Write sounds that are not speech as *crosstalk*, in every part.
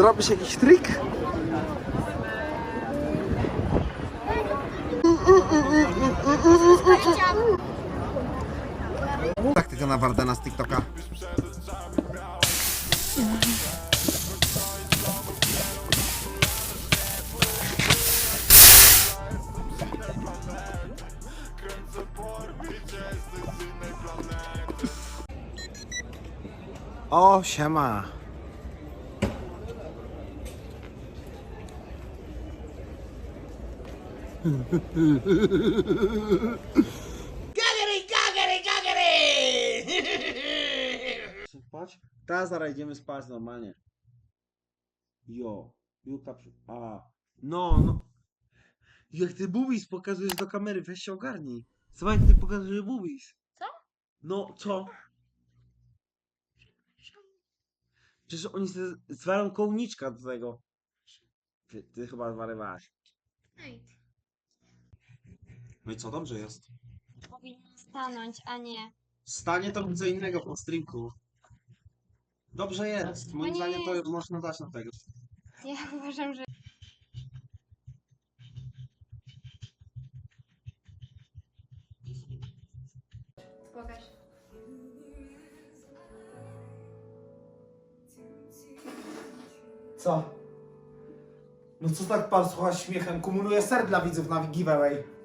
Zrobisz jakiś trik? Taktyka na Wardena z TikToka. O, siema. Spać? Teraz zaraz idziemy spać normalnie. Jo, Julka przy... A, no, no. Jak ty bubis pokazujesz do kamery, weź się ogarnij. Słuchaj, ty pokazujesz bubis. Co? No, co? Przecież oni sobie zwalą kołniczka do tego. Ty, ty chyba zwariowałaś. Ej, No i co, dobrze jest. powinno stanąć, a nie. Stanie to co innego po streamku. Dobrze jest. Moim No nie zdaniem to można dać na tego. Ja *laughs* uważam, że. Pokaż. Co? No co tak pan słucha śmiechem? Kumuluje ser dla widzów na giveaway.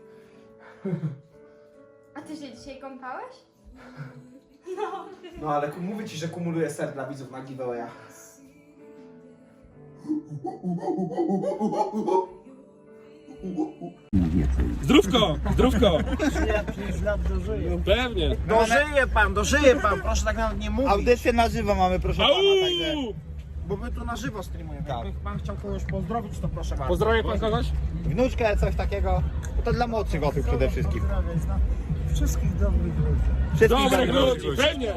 A ty się dzisiaj kąpałeś? No ale ku- mówię ci, że kumuluje ser dla widzów na giveawaya. Zdrówko, zdrówko. Pewnie. Dożyje pan, dożyje pan, proszę tak nawet nie mówić. Audycję na żywo mamy, proszę pana, także... Au! Bo my tu na żywo streamujemy. Tak. Jakby pan chciał kogoś pozdrowić, to proszę bardzo. Pozdrowie pan kogoś? Wnuczkę, coś takiego. To dla młodszych osób przede wszystkim. Wszystkich dobrych ludzi. Wszystkich Dobrych dobrych ludzi, pewnie.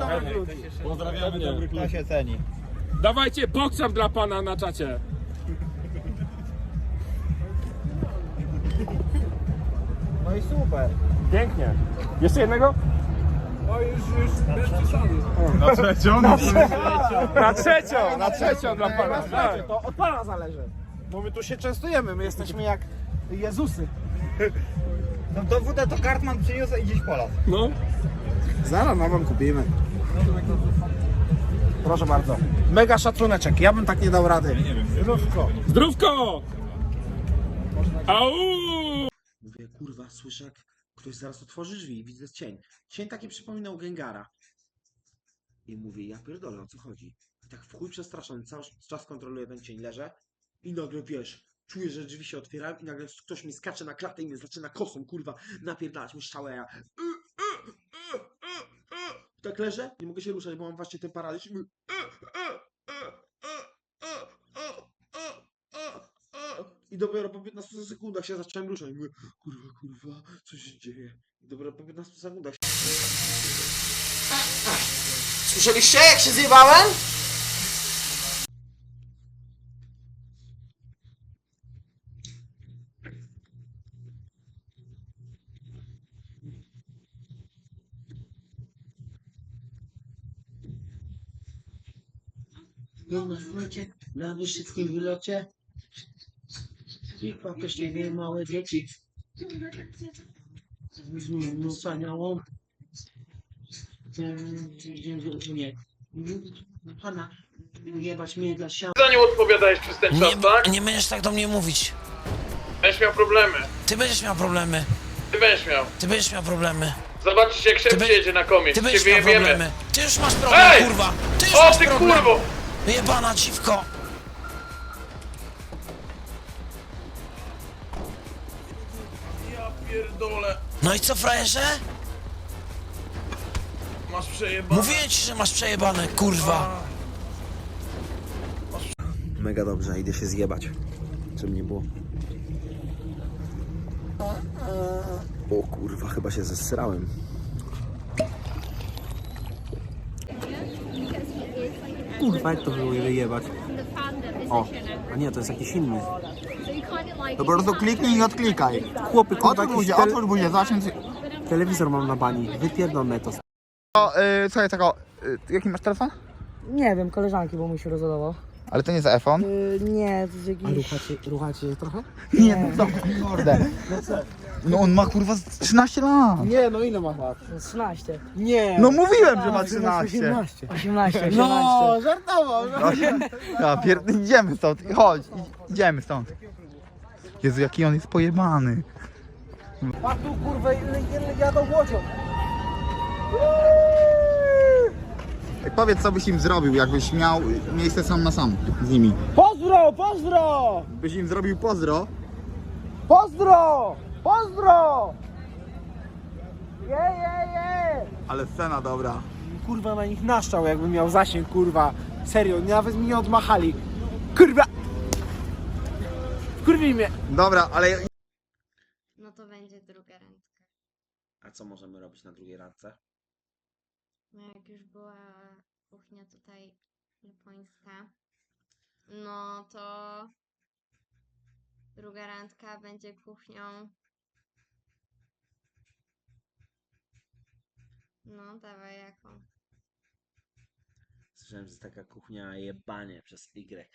Pozdrawiamy dobrych ludzi. To się ceni. Dawajcie boksam dla pana na czacie. No i super. Pięknie. Jeszcze jednego? Na trzecią? Na trzecią, na trzecią dla pana. Tak. To od pana zależy. Bo my tu się częstujemy, my jesteśmy jak Jezusy. No to wódę to Kartman przyniósł i gdzieś polat. No. Zaraz nową kupimy. Proszę bardzo. Mega szacuneczek, ja bym tak nie dał rady. Zdrówko. Zdrówko! Au! Mówię, kurwa, słyszę jak ktoś zaraz otworzy drzwi i widzę cień. Cień taki przypominał Gengara. I mówię, ja pierdolę, o co chodzi? I tak w chuj przestraszony, cały czas kontroluję ten cień, leżę i nagle, wiesz, czuję, że drzwi się otwierają i nagle ktoś mi skacze na klatę i mnie zaczyna kosą, kurwa, napierdalać mi ja mm, mm, mm, tak leżę, nie mogę się ruszać, bo mam właśnie ten paraliż i I dopiero po 15 sekundach się zacząłem ruszać. I mówię, kurwa, kurwa, co się dzieje? I dopiero po 15 sekundach się... Słyszeliście, jak się zjebałem? No na wyszyckim wylocie. I pakościwie małe dzieci. Wspaniałą. Nie. Pana, jebać mnie dla siana. za nią odpowiadałeś przez ten czas, Nie, tak? nie będziesz tak do mnie mówić. Będziesz miał problemy. Ty będziesz miał problemy. Ty będziesz miał. Ty będziesz miał problemy. Zobaczysz jak be- przyjedzie na komie. Ty będziesz miał wyjebiemy. problemy. Ty już masz problem, Ej! kurwa. Ty już O masz ty problem. kurwo! Jebana dziwko. Ja pierdolę. No i co, frajerze? Masz przejebane. Mówiłem ci, że masz przejebane, kurwa. Mega dobrze, idę się zjebać. Czym nie było. O kurwa, chyba się zesrałem. Kurwa, jak to było wyjebać? O, a nie, to jest jakiś inny. To po prostu kliknij i odklikaj. Chłopy, kurwa, Otwórz jakiś buzię, tele- otwórz buzię, zacznij... telewizor mam na bani. Wypierdolę to. Co jest tego... y, Jaki masz telefon? Nie wiem, koleżanki, bo mi się rozładował. Ale to nie jest iPhone? Yy, nie, to jest jakiś... ruchacie, ruchacie trochę? Nie, no co, mordę. No on ma kurwa z 13 lat. Nie, no ile masz lat? 13. Nie. No mówiłem, że ma 13. 18. 18, 18. No, żartował. No, *laughs* ja pier... idziemy stąd, chodź, idziemy stąd. Jezu, jaki on jest pojebany. A tu kurwa, ile, ile jadą łodzią. Powiedz, co byś im zrobił, jakbyś miał miejsce sam na sam z nimi. Pozdro, pozdro! Byś im zrobił pozdro. Pozdro! Pozdro! Je, je, je! Ale scena dobra. Kurwa na nich naszczał, jakby miał zasięg, kurwa. Serio, nawet mi nie odmachali. Kurwa! Kurwi mnie! Dobra, ale No to będzie druga randka. A co możemy robić na drugiej randce? No jak już była kuchnia tutaj japońska, no to druga randka będzie kuchnią. No, dawaj jaką? Słyszałem, że jest taka kuchnia jebanie przez Y.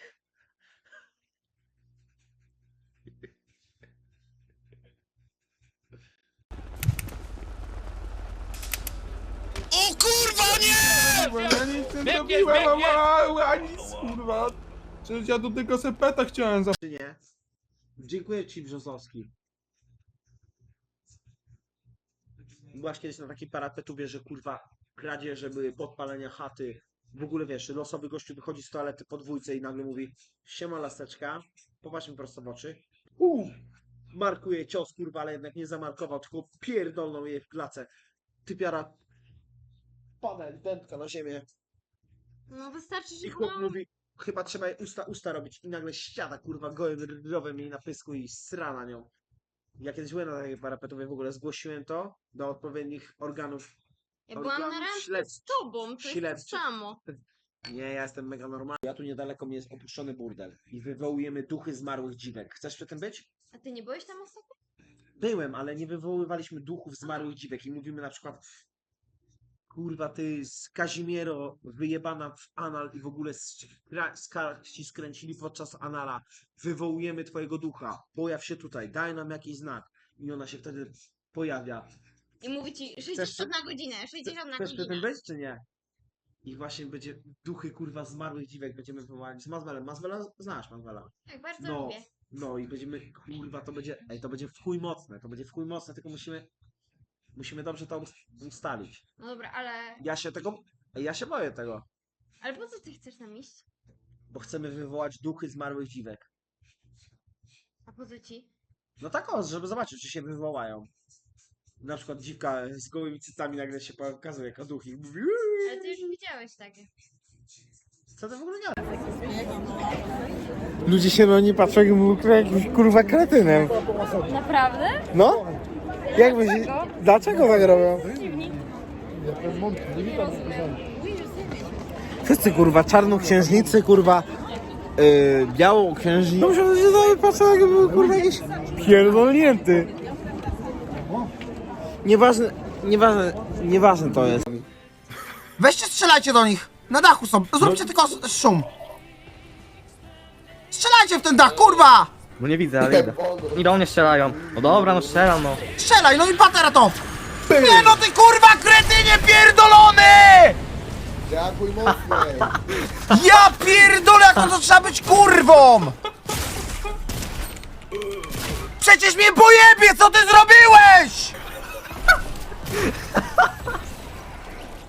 O kurwa nie! Ja nic nie zrobiłem, a, a nic kurwa. Przecież ja tu tylko sepeta chciałem za... Czy nie? Dziękuję Ci, Brzozowski. Byłaś kiedyś na takiej parapetubie, że kurwa kradzieże były, podpalenia chaty. W ogóle wiesz, losowy gościu wychodzi z toalety po dwójce i nagle mówi Siema laseczka, popatrz mi prosto w oczy. Uuu, markuje cios kurwa, ale jednak nie zamarkował, tylko pierdolną jej w klacę. Typiara pada dętka na ziemię. No wystarczy, że I chłop mówi, chyba trzeba jej usta, usta robić i nagle ściana, kurwa, gołym rowem jej na pysku i sra na nią. Ja kiedyś byłem na takiej parapetowej, w ogóle zgłosiłem to do odpowiednich organów. Ja byłam na randce z tobą, to jest to samo. Nie, ja jestem mega normalny. Ja tu niedaleko mi jest opuszczony burdel i wywołujemy duchy zmarłych dziwek. Chcesz przy tym być? A ty nie byłeś tam ostatnio? Byłem, ale nie wywoływaliśmy duchów zmarłych dziwek i mówimy na przykład kurwa ty z Kazimiero wyjebana w anal i w ogóle ci skręcili podczas anala. Wywołujemy twojego ducha. Pojaw się tutaj, daj nam jakiś znak. I ona się wtedy pojawia. I mówi ci 60 Chcesz- na godzinę, 60 na Chcesz przy tym godzinę. być, czy nie? I właśnie będzie duchy kurwa zmarłych dziwek będziemy wywołać z Mazwelem. Mazwela znasz Mazwela. Tak, bardzo No, lubię. no i będziemy, kurwa, to będzie, ej, to będzie w chuj mocne, to będzie w chuj mocne, tylko musimy, musimy dobrze to ust- ustalić. No dobra, ale... Ja się tego, ja się boję tego, Ale po co ty chcesz tam iść? bo chcemy wywołać duchy zmarłych dziwek. A po co ci? No tak o, żeby zobaczyć, czy się wywołają. Na przykład dziwka z gołymi cycami nagle się pokazuje jako duch i mówi "Uuu". Ale ty już widziałeś takie. Co ty w ogóle gadasz? Ludzie się na nie patrzą, jakby był jakimś kurwa kretynem. Naprawdę? No? Jak byś... Dlaczego tak robią? Wszyscy kurwa, czarnoksiężnicy kurwa, yy, białą księżniczkę. No że się dalej patrzą, jakby był kurwa jakiś pierdolnięty. Nieważne, nieważne, nieważne to jest. Weźcie strzelajcie do nich! Na dachu są, zróbcie tylko s- szum! Strzelajcie w ten dach, kurwa! No nie widzę, ale idę. I do mnie strzelają. No dobra, no strzelam no. Strzelaj, no i patera to! Nie no ty kurwa kretynie pierdolony! Ja pierdolę, jak on to trzeba być kurwą! Przecież mnie pojebie, co ty zrobiłeś!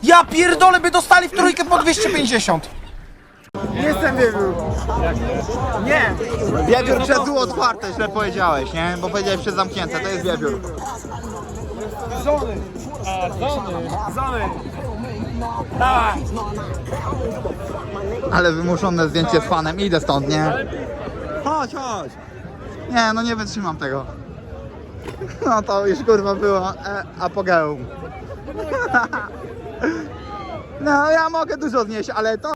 Ja pierdolę, by dostali w trójkę po 250. Jestem wiewiór. Nie. Wiewiór przez dół otwarte, źle powiedziałeś, nie? Bo powiedziałeś przez zamknięte, to jest wiewiór. Żony. A, żony. Żony. Ale wymuszone zdjęcie z fanem, idę stąd, nie? Chodź, chodź. Nie, no nie wytrzymam tego. No to już kurwa było e, apogeum. *laughs* No ja mogę dużo znieść, ale to...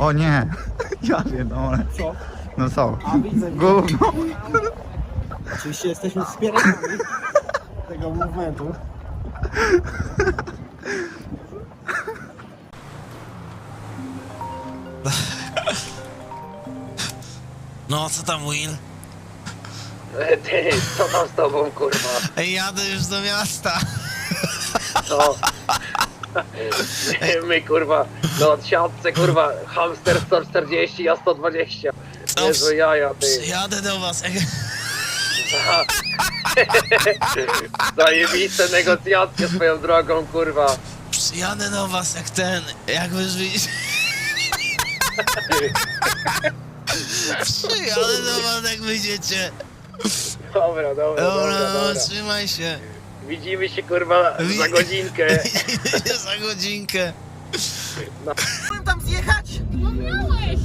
O nie, *laughs* ja pierdolę. Co? No co? A widzę. Gówno. Oczywiście jesteśmy wspieraczami *laughs* tego movementu. No, co tam, Will? Ty, co tam z tobą, kurwa? Ej, jadę już do miasta. No. My, kurwa, na odsiadce, kurwa, hamster 140, ja 120. Co? Jezu, jaja, ty. Jadę do was. *laughs* Jak... *laughs* Zajebiste negocjacje swoją drogą, kurwa. Przyjadę do was jak ten, jak wy żyjecie. *laughs* Przyjadę do was jak wyjdziecie. Dobra, dobra, Dobra, dobra, no, dobra. trzymaj się. Widzimy się, kurwa, za godzinkę. *laughs* Za godzinkę. Mam tam zjechać? No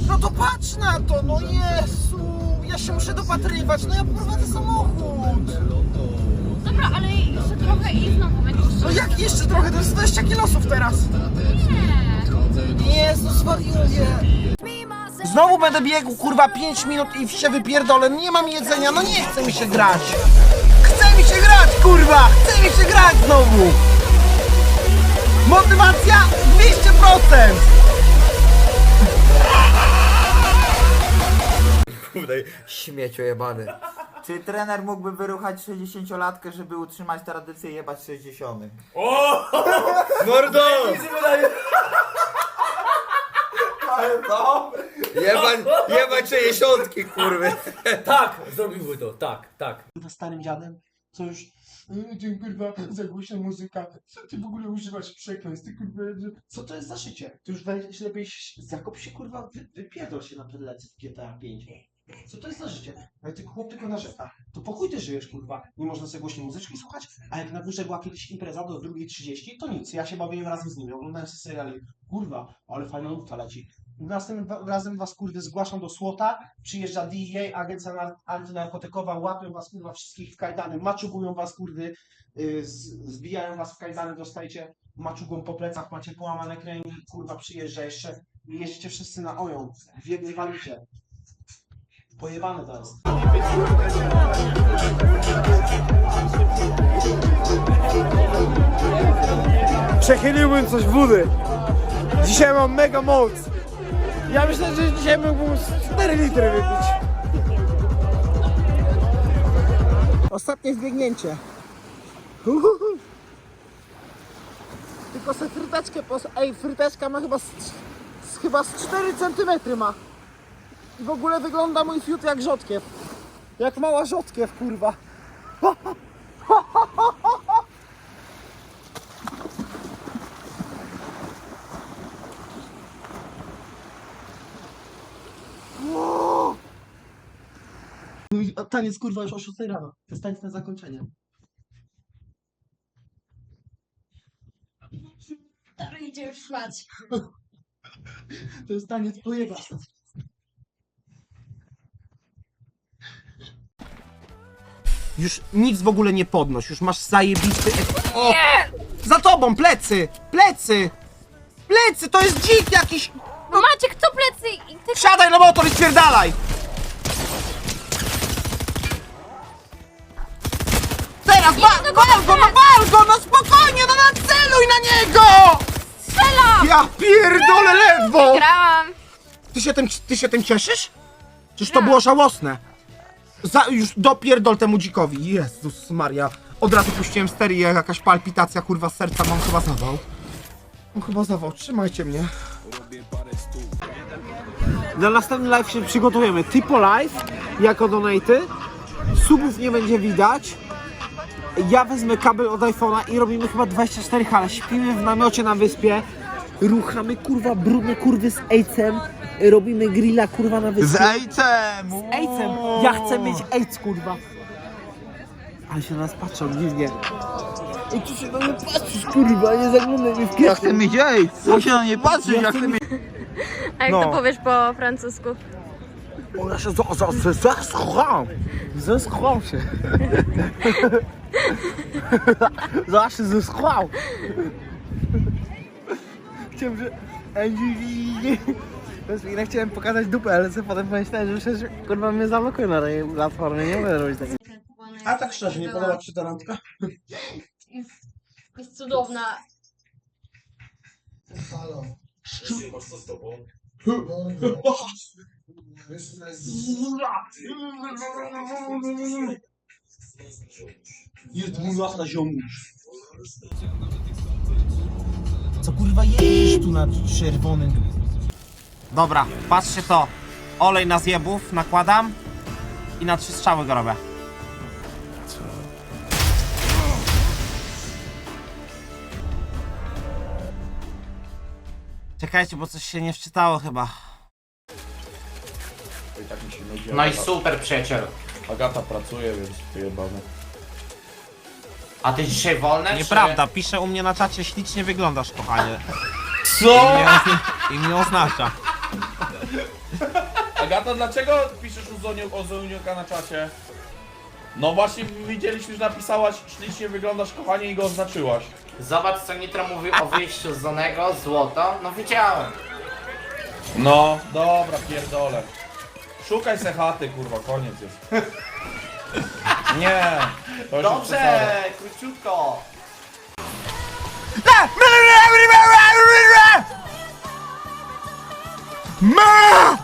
No to patrz na to, no Jezu! Ja się muszę dopatrywać, no ja prowadzę samochód. Dobra, ale jeszcze trochę i znowu będziesz... No jak jeszcze trochę, to jest 20 kilosów teraz. Nie. Jezu, zwariuję. Znowu będę biegł, kurwa, 5 minut i się wypierdolę. Nie mam jedzenia, no nie chce mi się grać. Mi się grać, kurwa! Chce mi się grać znowu! Motywacja 200%! Śmieciu jebany. Czy trener mógłby wyruchać 60-latkę, żeby utrzymać tradycję jebać 60 Mordo! Jebać, jebać 60 kurwy. Tak, zrobiłby to, tak, tak. Kurwa starym dziadem, co już "Yy, ty kurwa za głośna muzyka, co ty w ogóle używasz przekleństw, co to jest za życie? Ty już weź lepiej zakop się kurwa, wy, wypierdol się na pedlece w GTA 5. Co to jest za życie? Ale ty chłop tylko narzeka. To pokój ty żyjesz, kurwa. Nie można sobie głośnej muzyczki słuchać, a jak na górze była kiedyś impreza do 2.30, to nic. Ja się bawiłem razem z nimi, oglądałem sobie seriale. Kurwa, ale fajna nutka leci. Następnym razem was kurwy zgłaszam do słota, przyjeżdża DEA, agencja nar- antynarkotykowa, łapią was kurwa wszystkich w kajdany, maczugują was kurwy, zbijają was w kajdany, dostajecie maczugą po plecach, macie połamane kręgi, kurwa przyjeżdża jeszcze, i jeździcie wszyscy na oją, w jednej walicie. Pojebane to jest. Przechyliłbym coś wody. Dzisiaj mam mega moc. Ja myślę, że dzisiaj mógłbym z 4 litry wypić. Ostatnie zbiegnięcie. Tylko se fryteczkę pos... Ej, fryteczka ma chyba z, z, chyba z 4 cm ma. I w ogóle wygląda mój fiut jak rzodkiew. Jak mała rzodkiew, kurwa. *laughs* A taniec kurwa już o 6 rano. To jest taniec na zakończenie. Dobra, idzie już spać. To jest taniec pojeba. Już nic w ogóle nie podnoś, już masz zajebisty... O! Za tobą, plecy! Plecy! Plecy, to jest dzik jakiś! No Maciek, kto plecy? I ty... Wsiadaj na motor i spierdalaj! Teraz wal, wal go, no wal go, no spokojnie, no naceluj na niego! Strzelam! Ja pierdolę ledwo! Grałam. Ty się tym, ty się tym cieszysz? Czyż to było żałosne? Za, już dopierdol temu dzikowi. Jezus Maria. Od razu puściłem stery, jakaś palpitacja, kurwa, z serca mam chyba zawał. Mam chyba zawał, trzymajcie mnie. Na następny live się przygotujemy. Typo live, jako donaty. Subów nie będzie widać. Ja wezmę kabel od iPhone'a i robimy chyba 24 hale. Śpimy w namiocie na wyspie. Ruchamy kurwa brudne kurwy z ejcem. Robimy grilla kurwa na wyspie. Z ejcem! Z ejcem. Ja chcę mieć ejc kurwa. Ale się na nas patrzą dziwnie. I tu się na mnie patrzysz kurwa, nie zaglądaj mi w Ja chcę mieć ejc! Jak się na nie patrzysz, Ja chcę mieć... A jak No. to powiesz po francusku? O, ja się za, za, za, zeschłam. Zeschłam się. Za się zeschłam. Chciałem, że... Ja chciałem pokazać dupę, ale sobie potem pomyślałem, że że kurwa mnie zablokuje na tej platformie, nie będę robić takiego. A tak szczerze, nie podoba ci się ta randka? Jest, jest cudowna. Halo. Co z tobą? Jest mój na ziomu. Co kurwa jedziesz tu na czerwonym? Dobra, patrzcie to. Olej na zjebów nakładam i na trzy strzały go robię. Czekajcie, bo coś się nie wczytało chyba. I tak mi się nudzi. No i Agata- super przyjacielu. Agata pracuje, więc wyjebane. A ty dzisiaj wolny? Nieprawda, pisze u mnie na czacie, ślicznie wyglądasz, kochanie. *laughs* Co? I mnie oznacza. Agata, dlaczego piszesz u Zoniu, o Zoniuka na czacie? No właśnie widzieliśmy, że napisałaś ślicznie wyglądasz kochanie i go oznaczyłaś. Zobacz co Nitro mówi o wyjściu z Zonego, złoto. No widziałem. No, dobra, pierdolę. Szukaj se chaty, kurwa, koniec jest. *laughs* Nie, to już jest przesada. Dobrze, króciutko. La